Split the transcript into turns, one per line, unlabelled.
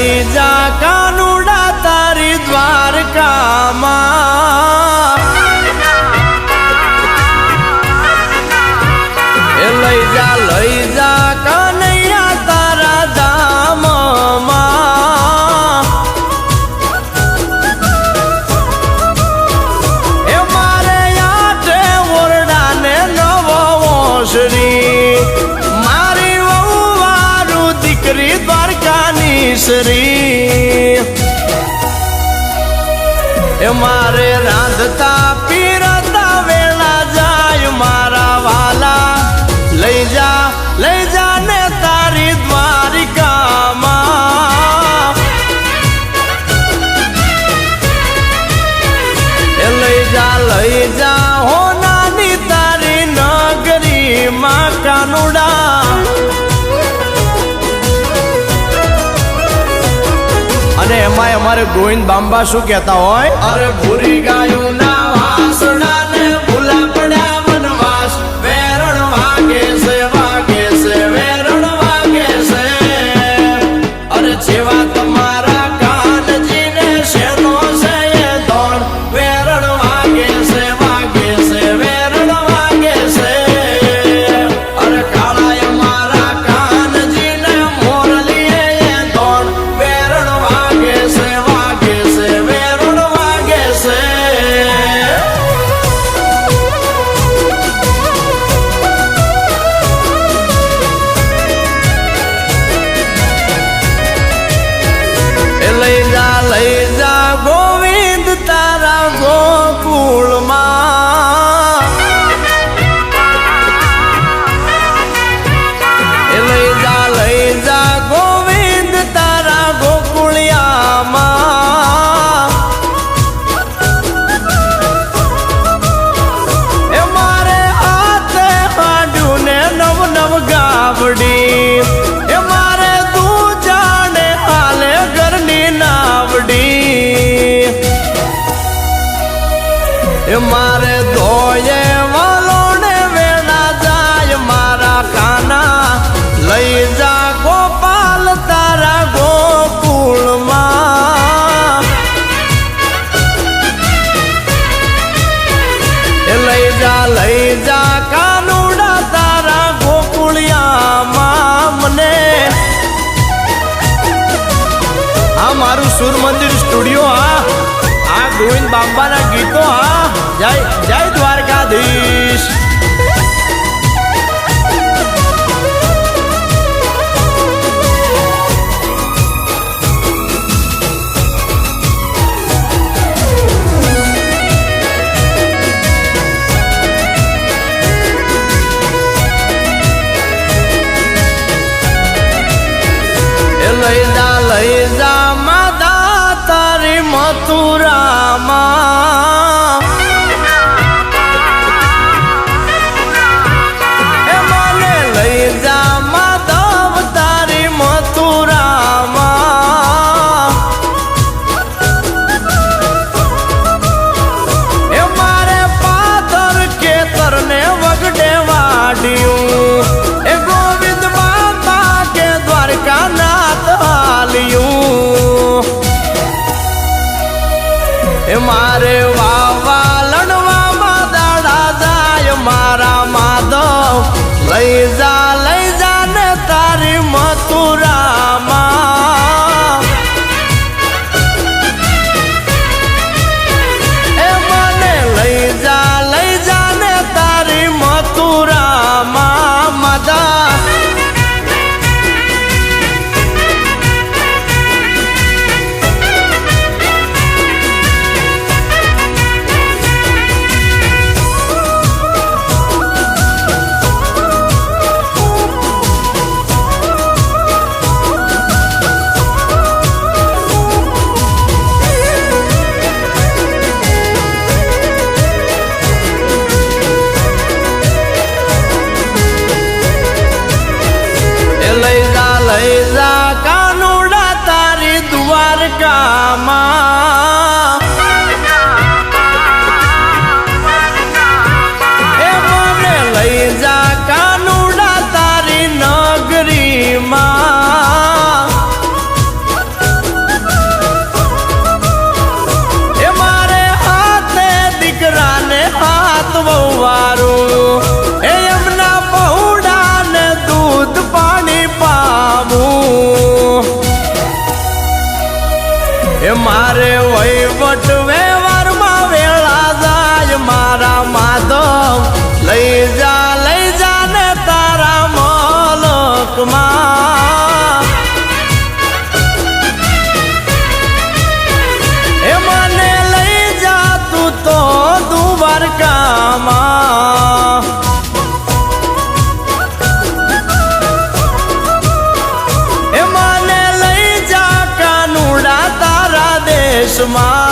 લઈ જા કાનુડા તારી દ્વારકામાં એ લઈ જા લઈ કાનૈયા તારા દામમાં એ મારે યાદે ઓરડાને નવો શ્રી શ્રી એ મારે રાંધતા, પીરતા વેળા જાય મારા વાલા. લઈ જા લઈ જા ને તારી દ્વારિકામાં. એ લઈ જા લઈ જા, હો નાની તારી નગરી માં કાનુડા. রে মায় আমার গোইন বাম্বা সুকেতা হয়। আরে ভুরি গায়ু না ગોવિંદ બાંબાના ગીતો હા? જય જય દ્વારકાધીશ. કાઢ્યો લઈ જા લઈ જા. એ મારે વહીવટ વેવા દેશમાં